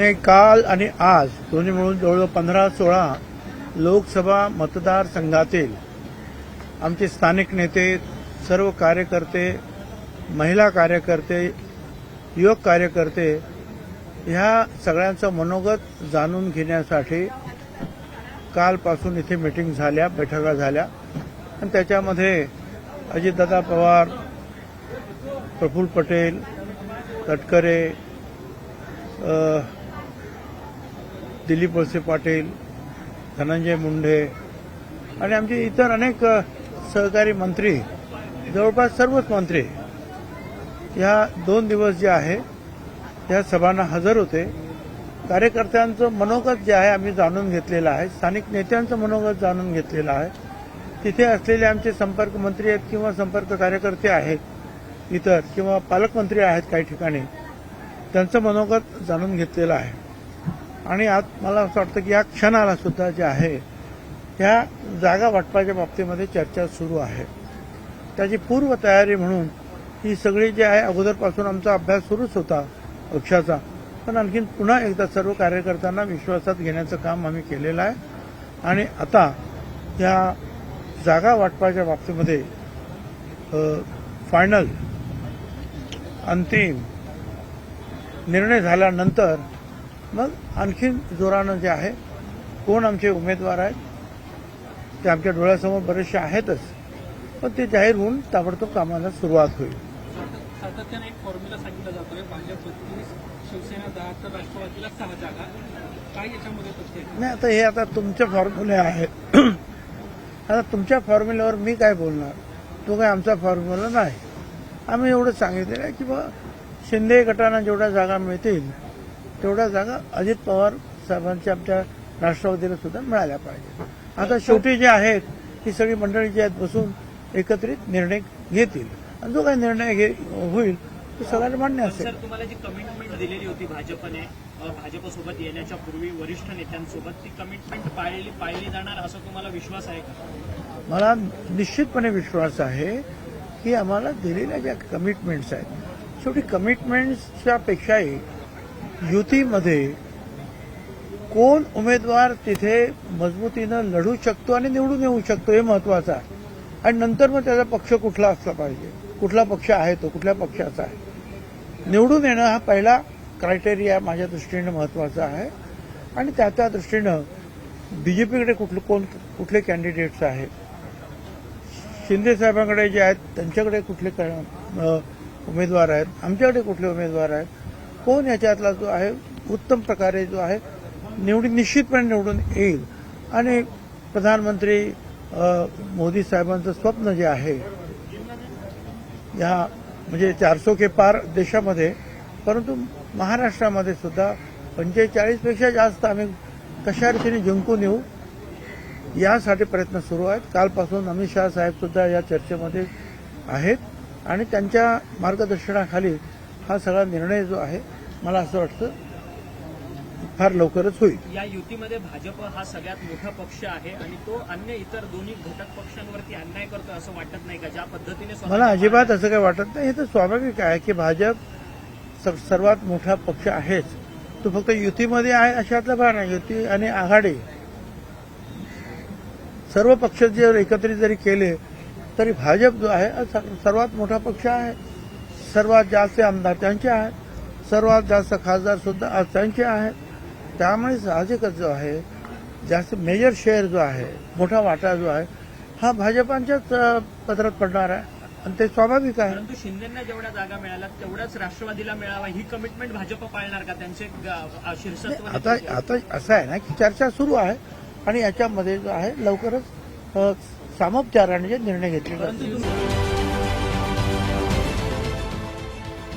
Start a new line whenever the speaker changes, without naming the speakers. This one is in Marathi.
नाही काल आणि आज दोन्ही मिळून जवळजवळ पंधरा सोळा लोकसभा मतदारसंघातील आमचे स्थानिक नेते सर्व कार्यकर्ते महिला कार्यकर्ते युवक कार्यकर्ते ह्या सगळ्यांचं मनोगत जाणून घेण्यासाठी कालपासून इथे मिटिंग झाल्या बैठका झाल्या. आणि त्याच्यामध्ये अजितदादा पवार प्रफुल्ल पटेल तटकरे दिलीप वळसे पाटील धनंजय मुंडे आणि आमचे इतर अनेक सहकारी मंत्री जवळपास सर्वच मंत्री या दोन दिवस जे आहे या सभांना हजर होते. कार्यकर्त्यांचं मनोगत जे आहे आम्ही जाणून घेतलेलं आहे. स्थानिक नेत्यांचं मनोगत जाणून घेतलेलं आहे. तिथे असलेले आमचे संपर्क मंत्री आहेत किंवा संपर्क कार्यकर्ते आहेत इतर किंवा पालकमंत्री आहेत काही ठिकाणी त्यांचं मनोगत जाणून घेतलेलं आहे. आणि आज मला असं वाटतं की या क्षणाला सुद्धा जे आहे ह्या जागा वाटपाच्या बाबतीमध्ये चर्चा सुरू आहे. त्याची पूर्वतयारी म्हणून ही सगळी जी आहे अगोदरपासून आमचा अभ्यास सुरूच होता पक्षाचा. पण आणखीन पुन्हा एकदा सर्व कार्यकर्त्यांना विश्वासात घेण्याचं काम आम्ही केलेलं आहे. आणि आता या जागा वाटपाच्या बाबतीमध्ये फायनल अंतिम निर्णय झाल्यानंतर मग आणखीन जोरानं जे आहे कोण आमचे उमेदवार आहेत ते आमच्या डोळ्यासमोर बरेचसे आहेतच. पण ते जाहीर होऊन ताबडतोब कामाला सुरुवात होईल.
सातत्याने एक फॉर्म्युला सांगितला जातोय भाजप बत्तीस शिवसेना दहा तर राष्ट्रवादीला सहा जागा. काय याच्यामध्ये?
नाही आता हे आता तुमचे फॉर्म्युले आहेत. आता तुमच्या फॉर्म्युल्यावर मी काय बोलणार? तो काय आमचा फॉर्म्युला नाही. आम्ही एवढं सांगितलेलं आहे की बा शिंदे गटांना जेवढ्या जागा मिळतील तेवढ्या जागा अजित पवार साहेबांच्या आमच्या राष्ट्रवादीला सुद्धा मिळाल्या पाहिजेत. आता शेवटी जे आहेत ही सगळी मंडळी जी आहेत बसून एकत्रित निर्णय घेतील. आणि जो काही निर्णय घे होईल तो सगळ्यांना मान्य असेल.
सर तुम्हाला जी कमिटमेंट दिलेली होती भाजपने भाजपसोबत येण्याच्या पूर्वी वरिष्ठ नेत्यांसोबत ती कमिटमेंट पाळली पाळली जाणार असं तुम्हाला विश्वास आहे का?
मला निश्चितपणे विश्वास आहे की आम्हाला दिलेल्या ज्या कमिटमेंट्स आहेत शेवटी कमिटमेंट्सच्या पेक्षाही युतीमध्ये कोण उमेदवार तिथे मजबूतीनं लढू शकतो आणि निवडून येऊ शकतो हे महत्वाचं आहे. आणि नंतर मग त्याचा पक्ष कुठला असला पाहिजे? कुठला पक्ष आहे तो? कुठल्या पक्षाचा आहे? निवडून येणं हा पहिला क्रायटेरिया माझ्या दृष्टीनं महत्त्वाचा आहे. आणि त्या त्या दृष्टीनं बीजेपीकडे कुठले कोण कुठले कॅन्डिडेट्स आहेत? शिंदे साहेबांकडे जे आहेत त्यांच्याकडे कुठले क- उमेदवार आहेत? आमच्याकडे कुठले उमेदवार आहेत? कोण याच्यातला जो आहे उत्तम प्रकारे जो आहे निवडून निश्चितपणे निवडून येईल. आणि प्रधानमंत्री मोदी साहेबांचं स्वप्न जे आहे या म्हणजे चारसो के पार देशामध्ये परंतु महाराष्ट्रामध्ये सुद्धा पंचेचाळीसपेक्षा जास्त आम्ही कशा रीतीने जिंकून येऊ यासाठी प्रयत्न सुरू आहेत. कालपासून अमित शहा साहेब सुद्धा या चर्चेमध्ये आहेत. आणि त्यांच्या मार्गदर्शनाखाली हा सगळा निर्णय जो आहे मला असं वाटतं फार लवकरच होईल.
या युतीमध्ये भाजप हा सगळ्यात मोठा पक्ष आहे आणि तो अन्य इतर दोन्ही घटक पक्षांवरती अन्याय करतो असं वाटत नाही का? ज्या पद्धतीने
मला अजिबात असं काही वाटत नाही. हे तर स्वाभाविक आहे की भाजप सर्वात मोठा पक्ष आहेच. तो फक्त युतीमध्ये आहे अशातला भाग नाही. युती आणि आघाडी. सर्व पक्ष जर एकत्रित जरी केले तरी भाजप जो आहे सर्वात मोठा पक्ष आहे. सर्वात जास्त आमदार त्यांचे आहेत. सर्वात जास्त खासदार सुद्धा आज त्यांचे आहेत. त्यामुळे साहजिकच जो आहे जास्त मेजर शेअर जो आहे मोठा वाटा जो आहे हा भाजपांच्याच अ, पदरात पडणार आहे. आणि ते स्वाभाविक आहे.
परंतु शिंदेना जेवढ्या जागा मिळाल्या तेवढ्याच राष्ट्रवादीला मिळावा ही कमिटमेंट भाजप पाळणार का? त्यांचे शीर्षत्व
आता आता असं आहे ना की चर्चा सुरू आहे आणि याच्यामध्ये जो आहे लवकरच सामोपचाराने जे निर्णय घेतले जातील.